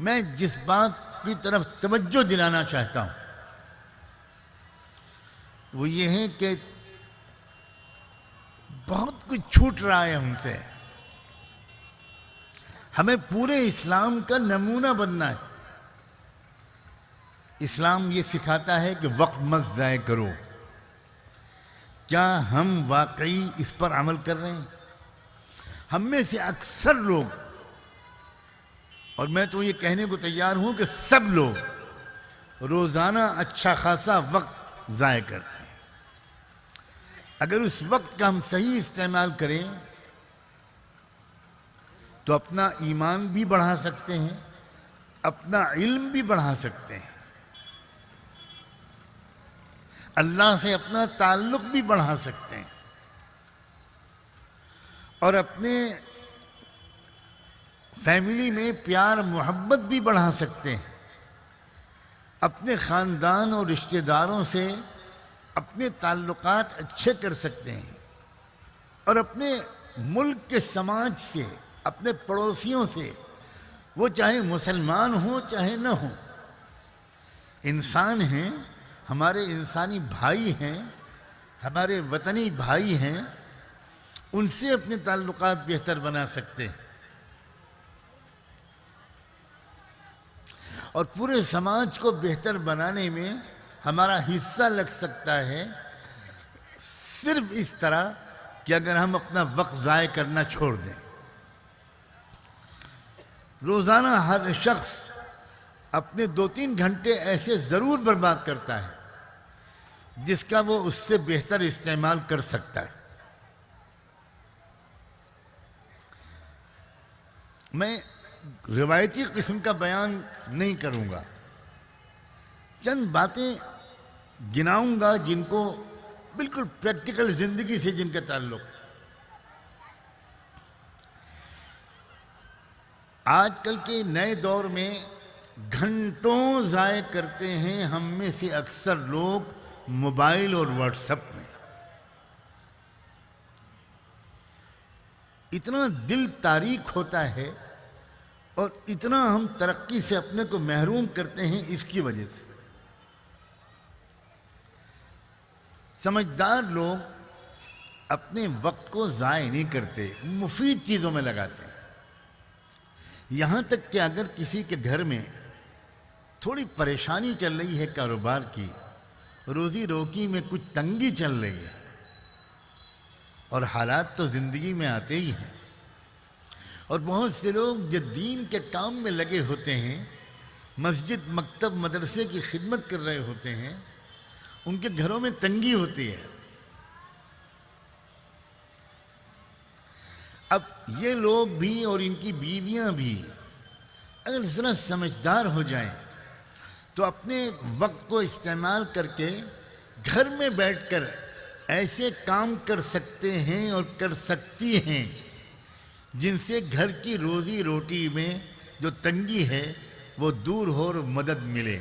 मैं जिस बात की तरफ़ तवज्जो दिलाना चाहता हूँ, वो ये है कि बहुत कुछ छूट रहा है हमसे। हमें पूरे इस्लाम का नमूना बनना है। इस्लाम ये सिखाता है कि वक्त मत ज़ाय करो। क्या हम वाकई इस पर अमल कर रहे हैं? हम में से अक्सर लोग और मैं तो ये कहने को तैयार हूँ कि सब लोग रोज़ाना अच्छा खासा वक्त ज़ाय करते हैं। अगर उस वक्त का हम सही इस्तेमाल करें तो अपना ईमान भी बढ़ा सकते हैं, अपना इल्म भी बढ़ा सकते हैं। अल्लाह से अपना ताल्लुक भी बढ़ा सकते हैं। और अपने फैमिली में प्यार, मोहब्बत भी बढ़ा सकते हैं। अपने ख़ानदान और रिश्तेदारों से अपने ताल्लुकात अच्छे कर सकते हैं और अपने मुल्क के समाज से, अपने पड़ोसियों से, वो चाहे मुसलमान हो, चाहे न हो। इंसान हैं, हमारे इंसानी भाई हैं, हमारे वतनी भाई हैं, उनसे अपने ताल्लुकात बेहतर बना सकते हैं। और पूरे समाज को बेहतर बनाने में हमारा हिस्सा लग सकता है। सिर्फ़ इस तरह कि अगर हम अपना वक्त ज़ाय करना छोड़ दें। रोज़ाना हर शख्स अपने दो तीन घंटे ऐसे ज़रूर बर्बाद करता है, जिसका वो उससे बेहतर इस्तेमाल कर सकता है। मैं रिवायती किस्म का बयान नहीं करूँगा। चंद बातें गिनाऊँगा जिनको बिल्कुल प्रैक्टिकल ज़िंदगी से जिनका ताल्लुक आजकल के नए दौर में घंटों ज़ाय करते हैं हम में से अक्सर लोग मोबाइल और व्हाट्सएप में। इतना दिल तारीख होता है और इतना हम तरक्की से अपने को महरूम करते हैं इसकी वजह से। समझदार लोग अपने वक्त को ज़ाय नहीं करते, मुफीद चीज़ों में लगाते हैं। यहाँ तक कि अगर किसी के घर में थोड़ी परेशानी चल रही है कारोबार की, रोजी रोकी में कुछ तंगी चल रही है, और हालात तो ज़िंदगी में आते ही हैं। और बहुत से लोग जो दीन के काम में लगे होते हैं, मस्जिद, मकतब, मदरसे की खिदमत कर रहे होते हैं, उनके घरों में तंगी होती है। अब ये लोग भी और इनकी बीवियाँ भी अगर ज़रा समझदार हो जाएँ तो अपने वक्त को इस्तेमाल करके घर में बैठकर ऐसे काम कर सकते हैं और कर सकती हैं। जिनसे घर की रोजी रोटी में जो तंगी है, वो दूर हो और मदद मिले।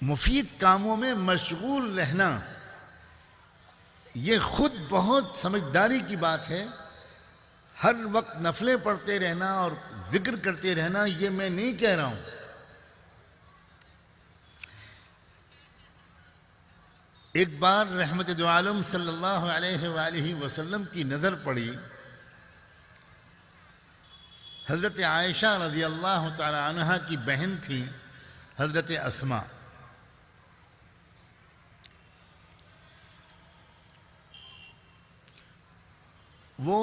मुफीद कामों में मशगूल रहना, ये खुद बहुत समझदारी की बात है। हर वक्त नफलें पढ़ते रहना और ज़िक्र करते रहना, ये मैं नहीं कह रहा हूँ। एक बार रहमत आलम सल्लल्लाहु अलैहि वसल्लम की नज़र पड़ी। हज़रत आयशा रज़ी अल्लाह तहा की बहन थी, हज़रत असमा। वो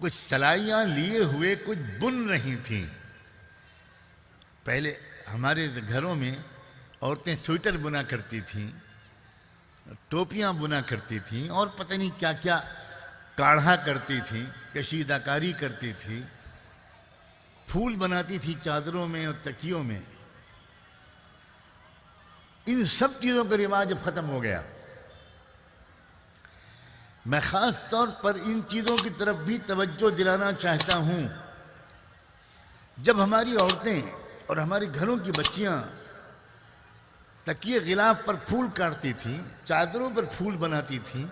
कुछ सलाइयाँ लिए हुए कुछ बुन रही थीं। पहले हमारे घरों में औरतें स्वेटर बुना करती थीं। टोपियाँ बुना करती थी और पता नहीं क्या क्या काढ़ा करती थी कशीदाकारी करती थी। फूल बनाती थी चादरों में और तकियों में। इन सब चीज़ों का रिवाज ख़त्म हो गया। मैं ख़ास तौर पर इन चीज़ों की तरफ़ भी तवज्जो दिलाना चाहता हूँ। जब हमारी औरतें और हमारे घरों की बच्चियाँ तकिए गिलाफ पर फूल काटती थी, चादरों पर फूल बनाती थी,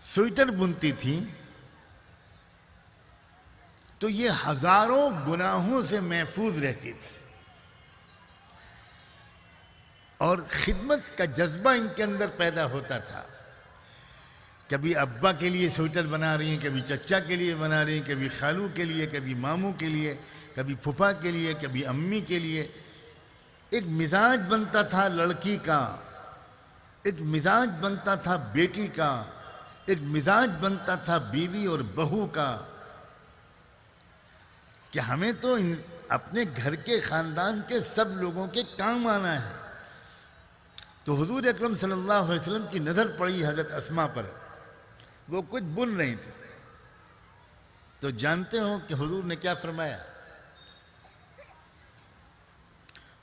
स्वेटर बुनती थी। तो ये हज़ारों गुनाहों से महफूज रहती थी। और खिदमत का जज्बा इनके अंदर पैदा होता था। कभी अब्बा के लिए स्वेटर बना रही हैं, कभी चचा के लिए बना रही हैं, कभी खालू के लिए, कभी मामू के लिए, कभी फुफा के लिए, कभी अम्मी के लिए। एक मिजाज बनता था लड़की का, एक मिजाज बनता था बेटी का, एक मिजाज बनता था बीवी और बहू का। कि हमें तो अपने घर के खानदान के सब लोगों के काम आना है। तो हुजूर अकरम सल्लल्लाहु की नज़र पड़ी हज़रत असमा पर। वो कुछ बुन रही थी। तो जानते हो कि हुजूर ने क्या फरमाया?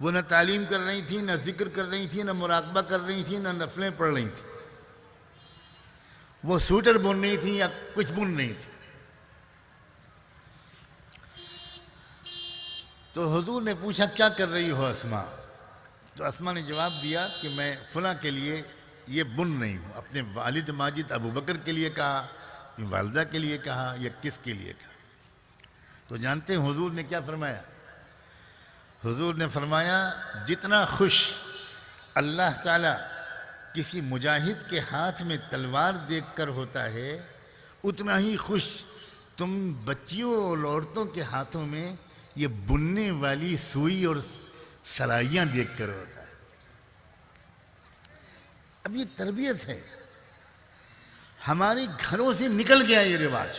वो न तालीम कर रही थी, न ज़िक्र कर रही थी, न मुराकबा कर रही थी, न नफलें पढ़ रही थी। वो स्वेटर बुन रही थी या कुछ बुन रही थी। तो हुजूर ने पूछा, क्या कर रही हो असमा? तो असमा ने जवाब दिया कि मैं फला के लिए ये बुन रही हूँ। अपने वालिद माजिद अबू बकर के लिए कहा वालदा के लिए कहा या किस के लिए कहा? तो जानते हैं हुजूर ने क्या फरमाया? हुजूर ने फरमाया, जितना खुश अल्लाह ताला किसी मुजाहिद के हाथ में तलवार देखकर होता है, उतना ही खुश तुम बच्चियों और औरतों के हाथों में ये बुनने वाली सुई और सलाइयाँ देखकर होता है। अब ये तरबियत है। हमारे घरों से निकल गया ये रिवाज।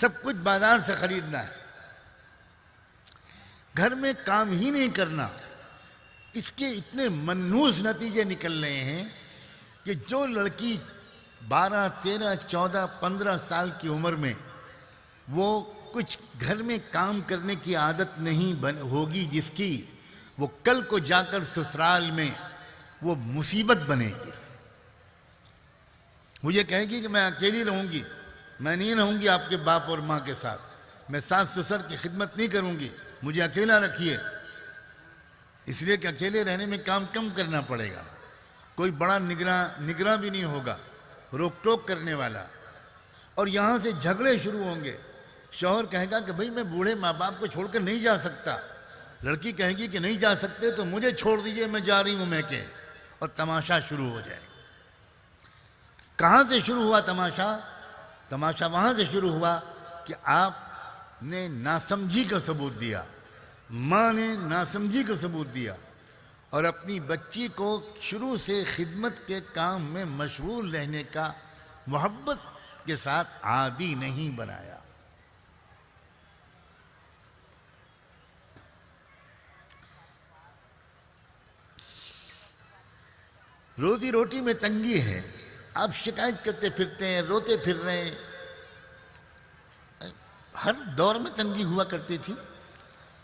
सब कुछ बाज़ार से खरीदना है। घर में काम ही नहीं करना। इसके इतने मनूस नतीजे निकल रहे हैं कि जो लड़की 12, 13, 14, 15 साल की उम्र में वो कुछ घर में काम करने की आदत नहीं बन होगी जिसकी वो कल को जाकर ससुराल में वो मुसीबत बनेगी। वो ये कहेगी कि मैं अकेली रहूँगी मैं नहीं रहूँगी आपके बाप और माँ के साथ मैं सास ससुर की खिदमत नहीं करूँगी। मुझे अकेला रखिए। इसलिए कि अकेले रहने में काम कम करना पड़ेगा। कोई बड़ा निगरा निगरा भी नहीं होगा। रोक टोक करने वाला। और यहाँ से झगड़े शुरू होंगे। शोहर कहेगा कि भाई मैं बूढ़े माँ बाप को छोड़कर नहीं जा सकता। लड़की कहेगी कि नहीं जा सकते तो मुझे छोड़ दीजिए, मैं जा रही हूँ मैं के और तमाशा शुरू हो जाए। कहाँ से शुरू हुआ तमाशा? तमाशा वहाँ से शुरू हुआ कि आपने नासमझी का सबूत दिया। माँ ने नासमझी का सबूत दिया। और अपनी बच्ची को शुरू से खिदमत के काम में मशगूल रहने का मोहब्बत के साथ आदि नहीं बनाया। रोजी रोटी में तंगी है। आप शिकायत करते फिरते हैं, रोते फिर रहे हैं। हर दौर में तंगी हुआ करती थी।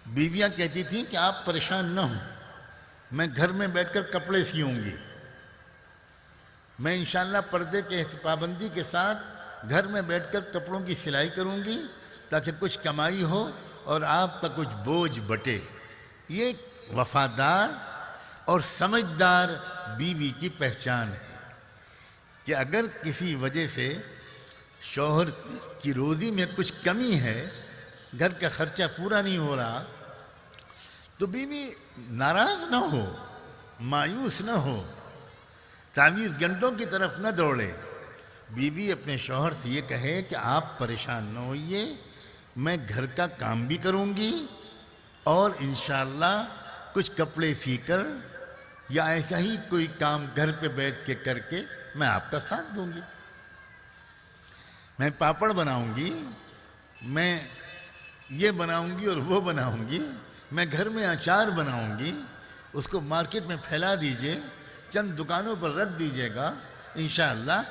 बीवियाँ कहती थी कि आप परेशान न हों। मैं घर में बैठकर कपड़े सीऊँगी मैं इंशाल्लाह पर्दे के पाबंदी के साथ घर में बैठकर कपड़ों की सिलाई करूँगी ताकि कुछ कमाई हो और आपका कुछ बोझ बटे। ये वफादार और समझदार बीवी की पहचान है कि अगर किसी वजह से शौहर की रोज़ी में कुछ कमी है, घर का खर्चा पूरा नहीं हो रहा तो बीवी नाराज़ ना हो, मायूस ना हो, चालीस घंटों की तरफ़ न दौड़े। बीवी अपने शोहर से ये कहे कि आप परेशान न होइए, मैं घर का काम भी करूँगी और इन कुछ कपड़े सीकर या ऐसा ही कोई काम घर पे बैठ के करके मैं आपका साथ दूँगी। मैं पापड़ बनाऊँगी, मैं ये बनाऊँगी और वो बनाऊँगी, मैं घर में अचार बनाऊँगी, उसको मार्केट में फैला दीजिए, चंद दुकानों पर रख दीजिएगा इन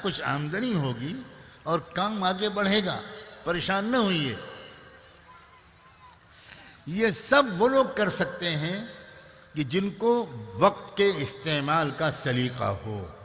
कुछ आमदनी होगी और काम आगे बढ़ेगा। परेशान न होइए। ये सब वो लोग कर सकते हैं कि जिनको वक्त के इस्तेमाल का सलीका हो।